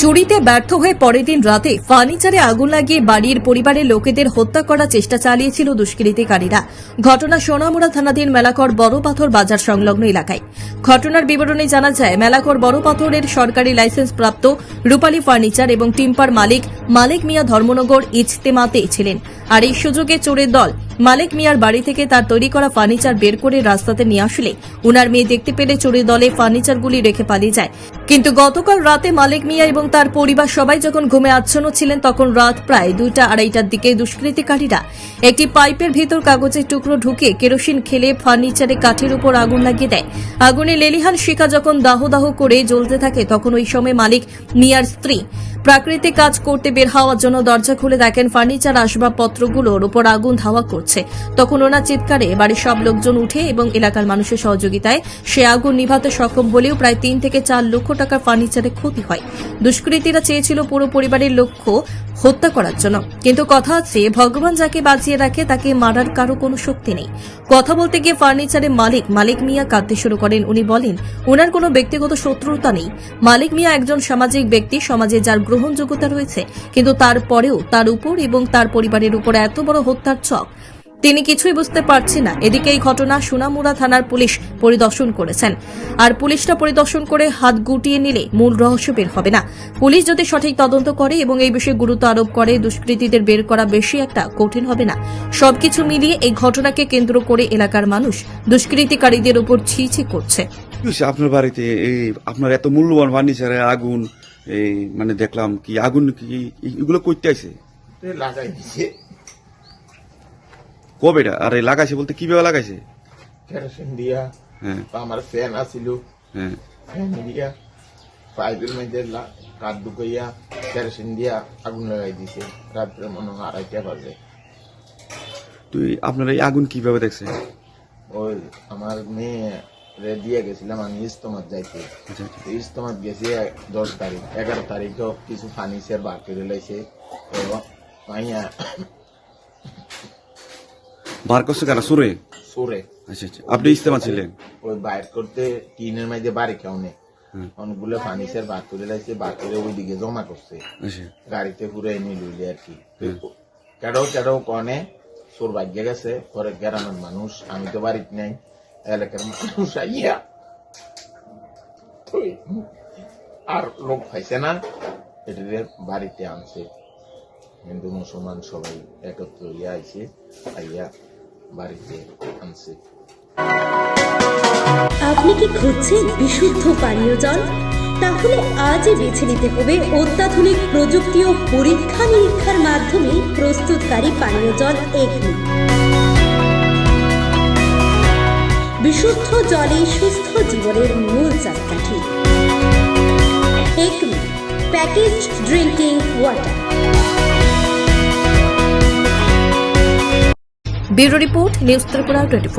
চুরিতে ব্যর্থ হয়ে পরের দিন রাতে ফার্নিচারে আগুন লাগিয়ে বাড়ির পরিবারের লোকেদের হত্যা করার চেষ্টা চালিয়েছিল দুষ্কৃতিকারীরা। ঘটনা সোনামুড়া থানাধীন মেলাকর বড় পাথর বাজার সংলগ্ন এলাকায়। ঘটনার বিবরণে জানা যায়, মেলাকর বড় পাথরের সরকারি লাইসেন্স প্রাপ্ত রূপালী ফার্নিচার এবং টিম্পার মালিক মালিক মিয়া ধর্মনগর ইজতেমাতে ছিলেন। আর এই সুযোগে চোরের দল মালিক মিয়ার বাড়ি থেকে তার তৈরি করা ফার্নিচার বের করে রাস্তাতে নিয়ে আসলে। উনার মেয়ে দেখতে পেলে চোরের দলে ফার্নিচারগুলি রেখে পালিয়ে যায়। কিন্তু গতকাল রাতে মালিক মিয়া এবং তার পরিবার সবাই যখন ঘুমে আচ্ছন্ন ছিলেন, তখন রাত প্রায় দুইটা আড়াইটার দিকে দুষ্কৃতিকারীরা একটি পাইপের ভেতর কাগজের টুকরো ঢুকে কেরোসিন খেলে ফার্নিচারে কাঠের উপর আগুন লাগিয়ে দেয়। আগুনে লেলিহান শিখা যখন দাহ দাহ করে জ্বলতে থাকে, তখন ওই সময় মালিক মিয়ার স্ত্রী প্রাকৃতিক কাজ করতে বের হওয়ার জন্য দরজা খুলে দেখেন ফার্নিচার আসবাবপত্রগুলোর উপর আগুন ধাওয়া করছে। তখন ওনার চিৎকারে বাড়ির সব লোকজন উঠে এবং এলাকার মানুষের সহযোগিতায় সে আগুন নিভাতে সক্ষম হলেও প্রায় তিন থেকে চার লক্ষ টাকার ফার্নিচারে ক্ষতি হয়। দুষ্কৃতীরা চেয়েছিল পুরো পরিবারের লক্ষ্য হত্যা করার জন্য। কিন্তু কথা আছে ভগবান যাকে বাঁচিয়ে রাখে তাকে মারার কারও কোনো শক্তি নেই। কথা বলতে গিয়ে ফার্নিচারের মালিক মালিক মিয়া কাঁদতে শুরু করেন। উনি বলেন ওনার কোনো ব্যক্তিগত শত্রুতা নেই। মালিক মিয়া একজন সামাজিক ব্যক্তি, সমাজে যার গ্রহণযোগ্যতা রয়েছে, কিন্তু তারপরেও তার উপর এবং তার পরিবারের উপর এত বড় হত্যার চক তিনি কিছুই বুঝতে পারছেন না। এদিকে এই ঘটনা সুনামুড়া থানার পুলিশ পরিদর্শন করেছেন। আর পুলিশটা পরিদর্শন করে হাত গুটিয়ে নিলে মূল রহস্য বের হবে না। পুলিশ যদি সঠিক তদন্ত করে এবং এই বিষয়ে গুরুত্ব আরোপ করে, দুষ্কৃতীদের বের করা বেশি একটা কঠিন হবে না। সবকিছু মিলিয়ে এই ঘটনাকে কেন্দ্র করে এলাকার মানুষ দুষ্কৃতিকারীদের উপর ছি ছি করছে আপনার বাড়িতে আপনার এত মূল্যবান ফার্নিচারে আগুন এই মানে দেখলাম কি আগুন কি এগুলো করতে আছে তে লাগাই দিছে। কবেটা আর এই লাগাইছে বলতে কীভাবে লাগাইছে? কেরোসিন দিয়া হ্যাঁ। আমার ফ্যান আছিল হ্যাঁ। ফ্যান দিয়া পাইপের মধ্যে কাঠ ঢুকাইয়া কেরোসিন দিয়া আগুন লাগাই দিছে। রাত্রে মনে হয় আড়াইটা বাজে। তুই আপনার এই আগুন কীভাবে দেখছে ওই আমার মেয়ে দিয়ে গেছিলাম আমি ইস্তমাত যাইতে। আচ্ছা আচ্ছা। ইস্তমাত গেছি দশ তারিখ এগারো তারিখেও কিছু ফার্নিচার বার করে লাইছে বার করছে কারা? সুরে? সুরে। আচ্ছা আচ্ছা। আপনি ইস্তেমা ছিলেন? ওই বাইর করতে টিনের মাঝে বাড়ি কেউ নেই হুম। অনেকগুলো ফার্নিচার বার করে লাইছে বার করে ওইদিকে জমা করছে। আচ্ছা। গাড়িতে ঘুরে এনে লইলে আর কি। কেডাও কেডাও কনে সোর ভাগ্য গেছে পরে গ্রামের মানুষ আমি তো বাড়িতে নাই। এলাকার মানুষ আইয়া আর লোক পাইছে না এটাকে বাড়িতে আনছে হিন্দু মুসলমান সবাই একত্র হইয়া আইছে আইয়া বাড়িতে আনছে আপনি কি খুঁজছেন বিশুদ্ধ পানীয় জল? তাহলে আজই বেছে নিতে হবে অত্যাধুনিক প্রযুক্তি ও পরীক্ষা নিরীক্ষার মাধ্যমে প্রস্তুতকারী পানীয় জল এগনি। বিশুদ্ধ জলে সুস্থ জীবনের মূল চাকাঠি। Package drinking water bureau report news Tripura twenty